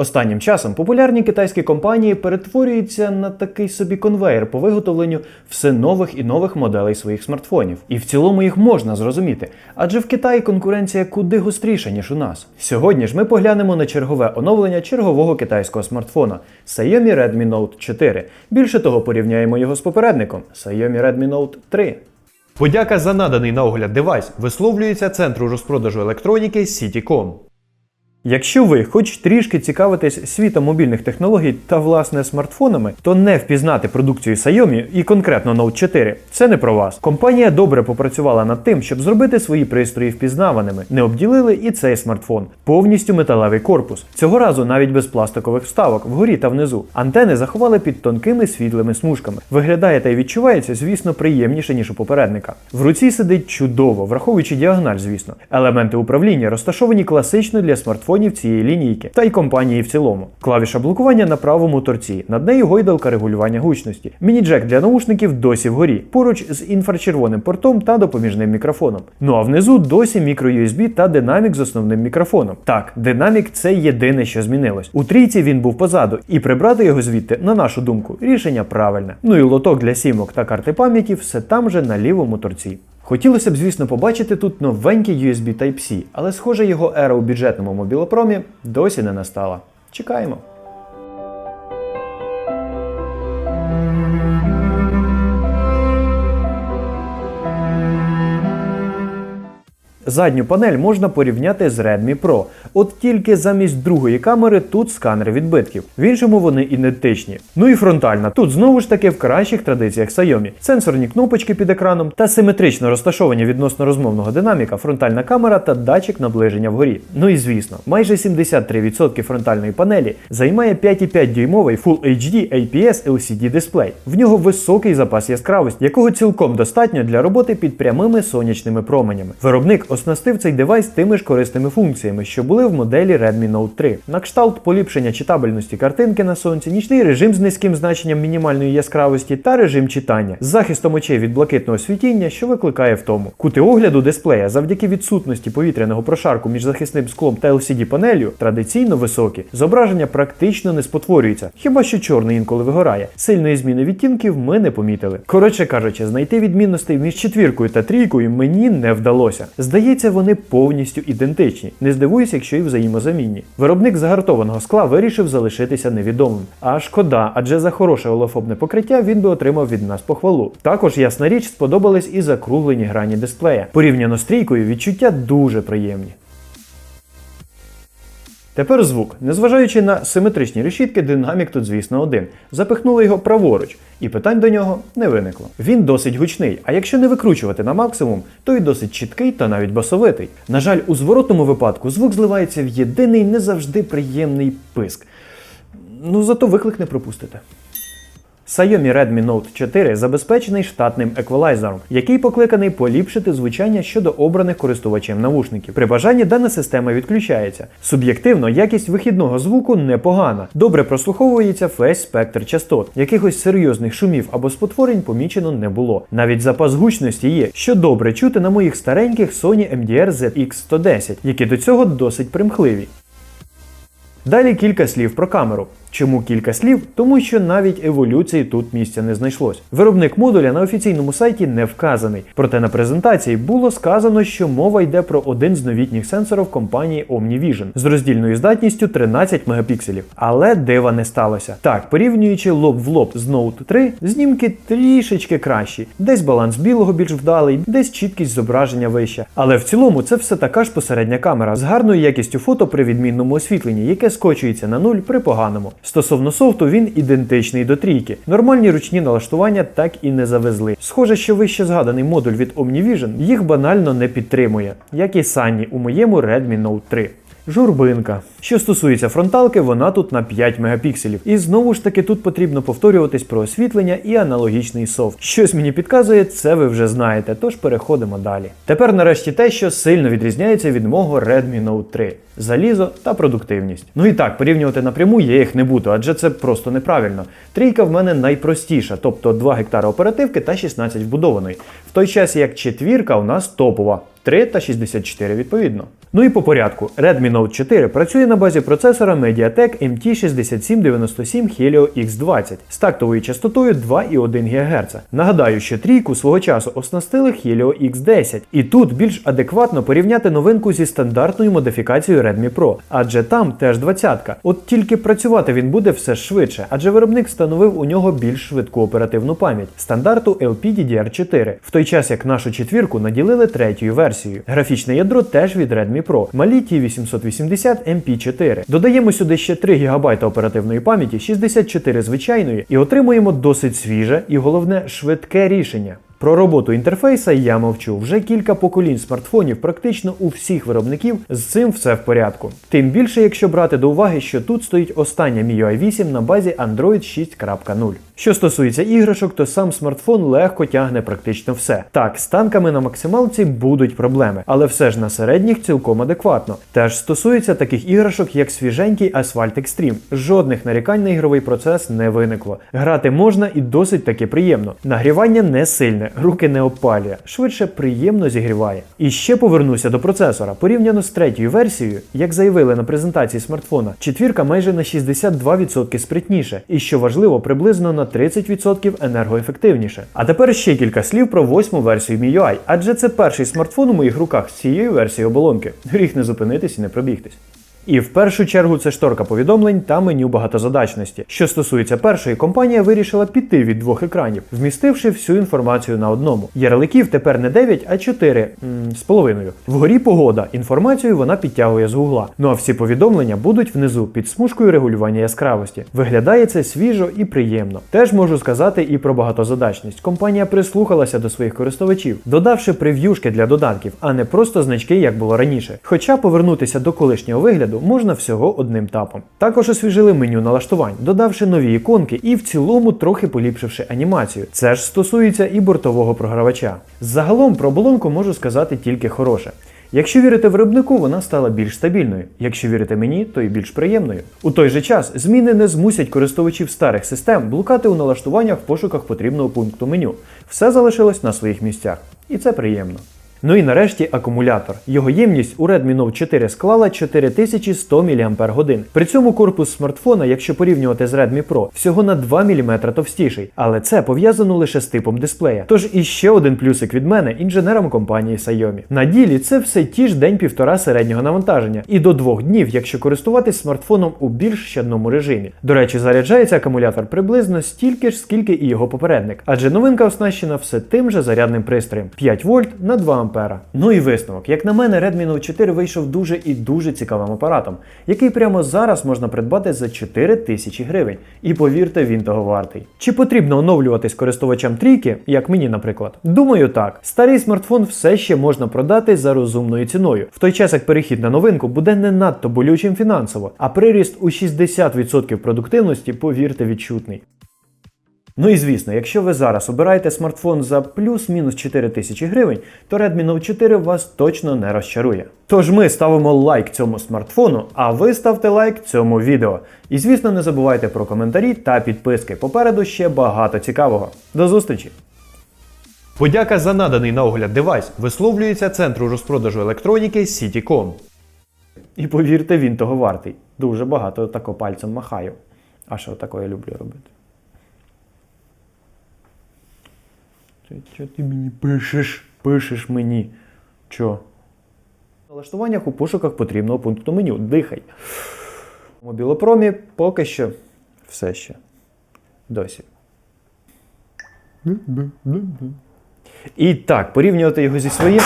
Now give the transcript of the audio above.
Останнім часом популярні китайські компанії перетворюються на такий собі конвейер по виготовленню все нових і нових моделей своїх смартфонів. І в цілому їх можна зрозуміти, адже в Китаї конкуренція куди гостріша, ніж у нас. Сьогодні ж ми поглянемо на чергове оновлення чергового китайського смартфона Xiaomi Redmi Note 4. Більше того, порівняємо його з попередником Xiaomi Redmi Note 3. Подяка за наданий на огляд девайс висловлюється центру розпродажу електроніки Citycom. Якщо ви хоч трішки цікавитесь світом мобільних технологій та власне смартфонами, то не впізнати продукцію Xiaomi і конкретно Note 4 це не про вас. Компанія добре попрацювала над тим, щоб зробити свої пристрої впізнаваними, не обділили і цей смартфон, повністю металевий корпус. Цього разу навіть без пластикових вставок вгорі та внизу. Антени заховали під тонкими світлими смужками. Виглядає та й відчувається, звісно, приємніше ніж у попередника. В руці сидить чудово, враховуючи діагональ, звісно. Елементи управління розташовані класично для смартфонів цієї лінійки та й компанії в цілому. Клавіша блокування на правому торці, над нею гойдалка регулювання гучності. Міні-джек для наушників досі вгорі, поруч з інфрачервоним портом та допоміжним мікрофоном. Ну а внизу досі мікро-USB та динамік з основним мікрофоном. Так, динамік це єдине, що змінилось. У трійці він був позаду, і прибрати його звідти, на нашу думку, рішення правильне. Ну і лоток для сімок та карти пам'яті все там же на лівому торці. Хотілося б, звісно, побачити тут новенький USB Type-C, але схоже, його ера у бюджетному мобілопромі досі не настала. Чекаємо. Задню панель можна порівняти з Redmi Pro. От тільки замість другої камери тут сканер відбитків. В іншому вони ідентичні. Ну і фронтальна. Тут знову ж таки в кращих традиціях Xiaomi. Сенсорні кнопочки під екраном та симетрично розташовані відносно розмовного динаміка, фронтальна камера та датчик наближення вгорі. Ну і звісно, майже 73% фронтальної панелі займає 5,5 дюймовий Full HD IPS LCD дисплей. В нього високий запас яскравості, якого цілком достатньо для роботи під прямими сонячними променями. Виробник оснастив цей девайс тими ж корисними функціями, що були в моделі Redmi Note 3. На кшталт поліпшення читабельності картинки на сонці, нічний режим з низьким значенням мінімальної яскравості та режим читання з захистом очей від блакитного світіння, що викликає втому. Кути огляду дисплея завдяки відсутності повітряного прошарку між захисним склом та LCD панелью традиційно високі. Зображення практично не спотворюється, хіба що чорний інколи вигорає. Сильної зміни відтінків ми не помітили. Коротше кажучи, знайти відмінностей між четвіркою та трійкою мені не вдалося. Здається, вони повністю ідентичні. Не здивуюся, якщо і взаємозамінні. Виробник загартованого скла вирішив залишитися невідомим. А шкода, адже за хороше олофобне покриття він би отримав від нас похвалу. Також, ясна річ, сподобались і закруглені грані дисплея. Порівняно з трійкою, відчуття дуже приємні. Тепер звук. Незважаючи на симетричні решітки, динамік тут, звісно, один. Запихнули його праворуч, і питань до нього не виникло. Він досить гучний, а якщо не викручувати на максимум, то й досить чіткий та навіть басовитий. На жаль, у зворотному випадку звук зливається в єдиний не завжди приємний писк. Ну зато виклик не пропустите. Xiaomi Redmi Note 4 забезпечений штатним еквалайзером, який покликаний поліпшити звучання щодо обраних користувачем навушників. При бажанні дана система відключається. Суб'єктивно, якість вихідного звуку непогана. Добре прослуховується весь спектр частот. Якихось серйозних шумів або спотворень помічено не було. Навіть запас гучності є, що добре чути на моїх стареньких Sony MDR ZX110, які до цього досить примхливі. Далі кілька слів про камеру. Чому кілька слів? Тому що навіть еволюції тут місця не знайшлось. Виробник модуля на офіційному сайті не вказаний. Проте на презентації було сказано, що мова йде про один з новітніх сенсорів компанії OmniVision з роздільною здатністю 13 мегапікселів. Але дива не сталося. Так, порівнюючи лоб в лоб з Note 3, знімки трішечки кращі. Десь баланс білого більш вдалий, десь чіткість зображення вища. Але в цілому це все така ж посередня камера з гарною якістю фото при відмінному освітленні, яке скочується на нуль при поганому. Стосовно софту, він ідентичний до трійки. Нормальні ручні налаштування так і не завезли. Схоже, що вище згаданий модуль від OmniVision їх банально не підтримує, як і Sunny у моєму Redmi Note 3. Журбинка. Що стосується фронталки, вона тут на 5 мегапікселів. І знову ж таки тут потрібно повторюватись про освітлення і аналогічний софт. Щось мені підказує, це ви вже знаєте, тож переходимо далі. Тепер нарешті те, що сильно відрізняється від мого Redmi Note 3. Залізо та продуктивність. Ну і так, порівнювати напряму я їх не буду, адже це просто неправильно. Трійка в мене найпростіша, тобто 2 гектари оперативки та 16 вбудованої. В той час як четвірка у нас топова. 3 та 64 відповідно. Ну і по порядку, Redmi Note 4 працює на базі процесора MediaTek MT6797 Helio X20 з тактовою частотою 2,1 ГГц. Нагадаю, що трійку свого часу оснастили Helio X10, і тут більш адекватно порівняти новинку зі стандартною модифікацією Redmi Pro, адже там теж 20-ка. От тільки працювати він буде все швидше, адже виробник встановив у нього більш швидку оперативну пам'ять стандарту LPDDR4, в той час як нашу четвірку наділили третьою версією. Графічне ядро теж від Redmi Pro, малі T880 MP4. Додаємо сюди ще 3 ГБ оперативної пам'яті, 64 звичайної, і отримуємо досить свіже і головне швидке рішення. Про роботу інтерфейса я мовчу. Вже кілька поколінь смартфонів, практично у всіх виробників з цим все в порядку. Тим більше, якщо брати до уваги, що тут стоїть остання MIUI 8 на базі Android 6.0. Що стосується іграшок, то сам смартфон легко тягне практично все. Так, з танками на максималці будуть проблеми, але все ж на середніх цілком адекватно. Теж стосується таких іграшок, як свіженький Asphalt Extreme. Жодних нарікань на ігровий процес не виникло. Грати можна і досить таки приємно. Нагрівання не сильне, руки не опалює, швидше приємно зігріває. І ще повернуся до процесора. Порівняно з третьою версією, як заявили на презентації смартфона, четвірка майже на 62% спритніше, і що важливо, приблизно на 30% енергоефективніше. А тепер ще кілька слів про восьму версію MIUI, адже це перший смартфон у моїх руках з цією версією оболонки. Гріх не зупинитись і не пробігтись. І в першу чергу це шторка повідомлень та меню багатозадачності. Що стосується першої, компанія вирішила піти від двох екранів, вмістивши всю інформацію на одному. Ярликів тепер не 9, а 4 м, з половиною. Вгорі погода. Інформацію вона підтягує з гугла. Ну а всі повідомлення будуть внизу під смужкою регулювання яскравості. Виглядає це свіжо і приємно. Теж можу сказати і про багатозадачність. Компанія прислухалася до своїх користувачів, додавши прев'юшки для додатків, а не просто значки, як було раніше. Хоча повернутися до колишнього вигляду можна всього одним тапом. Також освіжили меню налаштувань, додавши нові іконки і в цілому трохи поліпшивши анімацію. Це ж стосується і бортового програвача. Загалом про оболонку можу сказати тільки хороше. Якщо вірити виробнику, вона стала більш стабільною. Якщо вірити мені, то і більш приємною. У той же час зміни не змусять користувачів старих систем блукати у налаштуваннях в пошуках потрібного пункту меню. Все залишилось на своїх місцях, і це приємно. Ну і нарешті акумулятор. Його ємність у Redmi Note 4 склала 4100 мАч. При цьому корпус смартфона, якщо порівнювати з Redmi Pro, всього на 2 мм товстіший, але це пов'язано лише з типом дисплея. Тож іще один плюсик від мене інженерам компанії Xiaomi. На ділі це все ті ж день-півтора середнього навантаження, і до двох днів, якщо користуватись смартфоном у більш щадному режимі. До речі, заряджається акумулятор приблизно стільки ж, скільки і його попередник, адже новинка оснащена все тим же зарядним пристроєм 5 вольт на 2 ампера. Ну і висновок. Як на мене, Redmi Note 4 вийшов дуже і дуже цікавим апаратом, який прямо зараз можна придбати за 4 тисячі гривень. І повірте, він того вартий. Чи потрібно оновлюватись користувачам трійки, як мені, наприклад? Думаю, так. Старий смартфон все ще можна продати за розумною ціною, в той час як перехід на новинку буде не надто болючим фінансово, а приріст у 60% продуктивності, повірте, відчутний. Ну і звісно, якщо ви зараз обираєте смартфон за плюс-мінус 4 тисячі гривень, то Redmi Note 4 вас точно не розчарує. Тож ми ставимо лайк цьому смартфону, а ви ставте лайк цьому відео. І звісно, не забувайте про коментарі та підписки. Попереду ще багато цікавого. До зустрічі! Подяка за наданий на огляд девайс висловлюється центру розпродажу електроніки City.com. І повірте, він того вартий. Дуже багато тако пальцем махаю. А що таке я люблю робити? Що ти мені пишеш? Пишеш мені. Чо? В налаштуваннях у пошуках потрібного пункту меню. Дихай. У мобілопромі поки що все ще. Досі. І так, порівнювати його зі своїм.